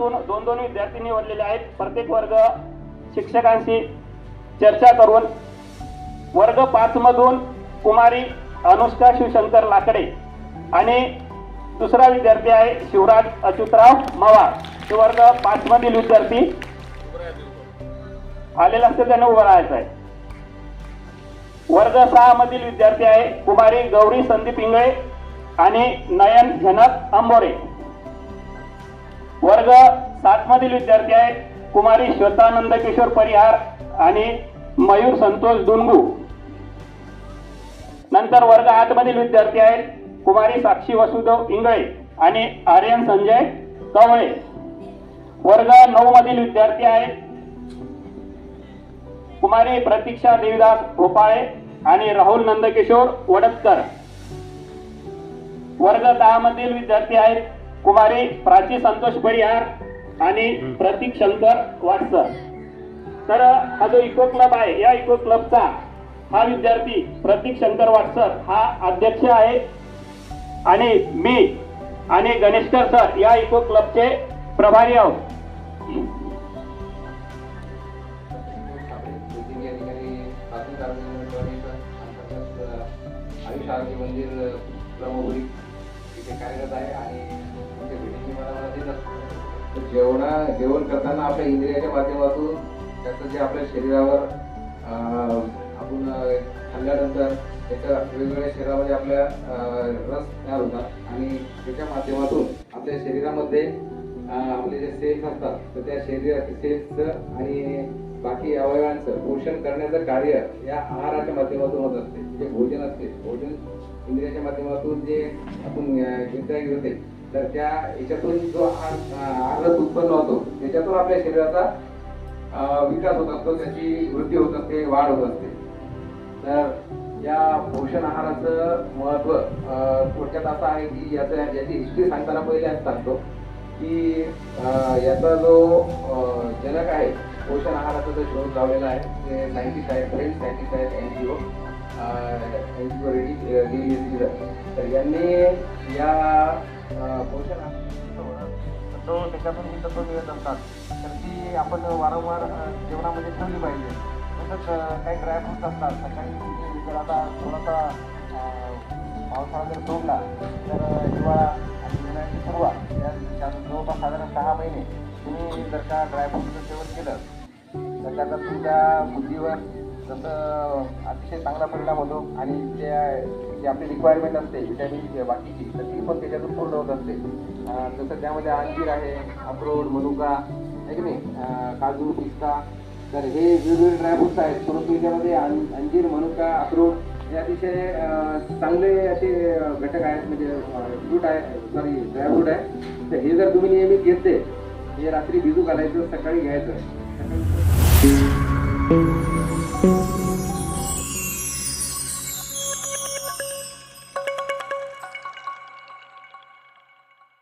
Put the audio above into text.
दोन दोन विद्यार्थी निवडलेले आहेत. प्रत्येक वर्ग शिक्षकांशी चर्चा करून वर्ग पाच मधून कुमारी अनुष्का शिवशंकर लाकडे आणि दुसरा विद्यार्थी आहे शिवराज अच्युतराव मवाळ हे वर्ग पाच मधील विद्यार्थी आलेला असते त्यांना उभं राहायचं आहे. वर्ग सहा मधील विद्यार्थी आहे कुमारी गौरी संदीप इंगळे आणि नयन जनक अंबोरे. वर्ग सात मधील विद्यार्थी आहेत. कुमारी श्वेतानंद किशोर परिहार आणि मयूर संतोष दुनगू. नंतर वर्ग आठ मधील विद्यार्थी आहेत. कुमारी साक्षी वसुदेव इंगळे आणि आर्यन संजय कवळे. वर्ग नऊ मधील विद्यार्थी आहेत. कुमारी प्रतीक्षा देवीदास भोपाळे आणि राहुल नंदकिशोर वडतकर. वर्ग दहा मधील विद्यार्थी आहेत. कुमारी प्राची संतोष परिहार आणि प्रतीक शंकर वाटसर. तर हा जो इको क्लब आहे या इको क्लबचा हा विद्यार्थी प्रतीक शंकर वाटसर हा अध्यक्ष आहे. आणि मी आणि गणेशकर सर या इको क्लबचे प्रभारी आहोत. आयुष आरोग्य मंदिर ब्रह्मपुरी इथे कार्यरत आहे आणि जेवणा जेवण करताना आपल्या इंद्रियाच्या माध्यमातून त्याचं जे आपल्या शरीरावर आपण खाल्ल्यानंतर त्याच्या वेगवेगळ्या शरीरामध्ये आपल्या रस तयार होतात. आणि त्याच्या माध्यमातून आपल्या शरीरामध्ये आपले जे सेल्स असतात तर त्या शरीराच्या सेल्सचं आणि बाकी अवयवांचं पोषण करण्याचं कार्य या आहाराच्या माध्यमातून होत असते. जे भोजन असते. भोजन इंद्रियाच्या माध्यमातून जे आपण घेता घेते तर त्या याच्यातून जो आहार उत्पन्न होतो त्याच्यातून आपल्या शरीराचा विकास होत असतो त्याची वृद्धी होत असते वाढ होत असते. तर या पोषण आहाराचं महत्त्व थोडक्यात असं आहे की याचं याची हिस्ट्री सांगताना पहिले असं सांगतो की याचा जो जनक आहे पोषण आहाराचा जो शोध लावलेला आहे ते सायंटिस्ट आहेत फ्रेंच सायंटिस्ट आहेत N G O N G O ready तर यांनी या पोषण तो त्याच्यातून ही तत्व मिळत असतात तर ती आपण वारंवार जेवणामध्ये ठेवली पाहिजे. तसंच काही ड्रायफ्रुट्स असतात. सकाळी जर आता थोडासा पावसाळा जर सोडला तर हिवाळा आणि उन्हाळ्याची सुरुवात या त्या जवळपास साधारण सहा महिने तुम्ही जर का ड्रायफ्रूटचं सेवन केलं तर त्याचा तुमच्या बुद्धीवर जसं अतिशय चांगला परिणाम होतो आणि त्या जी आपली रिक्वायरमेंट असते विटॅमिन बाकीची तर ती पण त्याच्यातून पूर्ण होत असते. जसं त्यामध्ये अंजीर आहे अक्रोड मनुका आहे की नाही? काजू पिस्ता. तर हे वेगवेगळे ड्रायफ्रुट्स आहेत परंतु याच्यामध्ये अं- अंजीर मनुका अक्रोड हे अतिशय चांगले असे घटक आहेत. म्हणजे फ्रूट आहे सॉरी ड्रायफ्रूट आहे. तर हे जर तुम्ही नियमित घेतले हे रात्री भिजू घालायचं सकाळी घ्यायचं. सकाळी